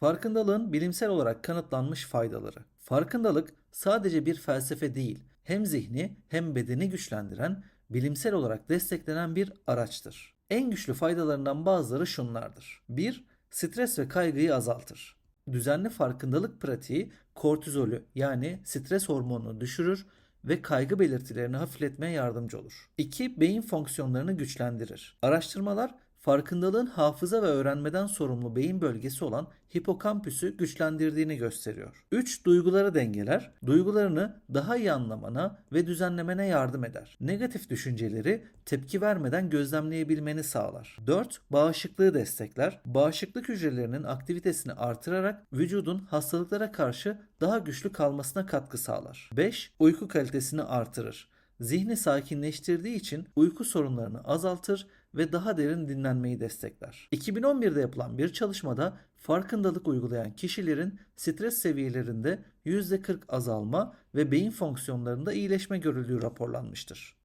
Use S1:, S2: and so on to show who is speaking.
S1: Farkındalığın bilimsel olarak kanıtlanmış faydaları. Farkındalık sadece bir felsefe değil, hem zihni hem bedeni güçlendiren, bilimsel olarak desteklenen bir araçtır. En güçlü faydalarından bazıları şunlardır. 1. Stres ve kaygıyı azaltır. Düzenli farkındalık pratiği kortizolü yani stres hormonunu düşürür ve kaygı belirtilerini hafifletmeye yardımcı olur. 2. Beyin fonksiyonlarını güçlendirir. Araştırmalar farkındalığın hafıza ve öğrenmeden sorumlu beyin bölgesi olan hipokampüsü güçlendirdiğini gösteriyor. 3. Duyguları dengeler. Duygularını daha iyi anlamana ve düzenlemene yardım eder. Negatif düşünceleri tepki vermeden gözlemleyebilmeni sağlar. 4. Bağışıklığı destekler. Bağışıklık hücrelerinin aktivitesini artırarak vücudun hastalıklara karşı daha güçlü kalmasına katkı sağlar. 5. Uyku kalitesini artırır. Zihni sakinleştirdiği için uyku sorunlarını azaltır ve daha derin dinlenmeyi destekler. 2011'de yapılan bir çalışmada farkındalık uygulayan kişilerin stres seviyelerinde %40 azalma ve beyin fonksiyonlarında iyileşme görüldüğü raporlanmıştır.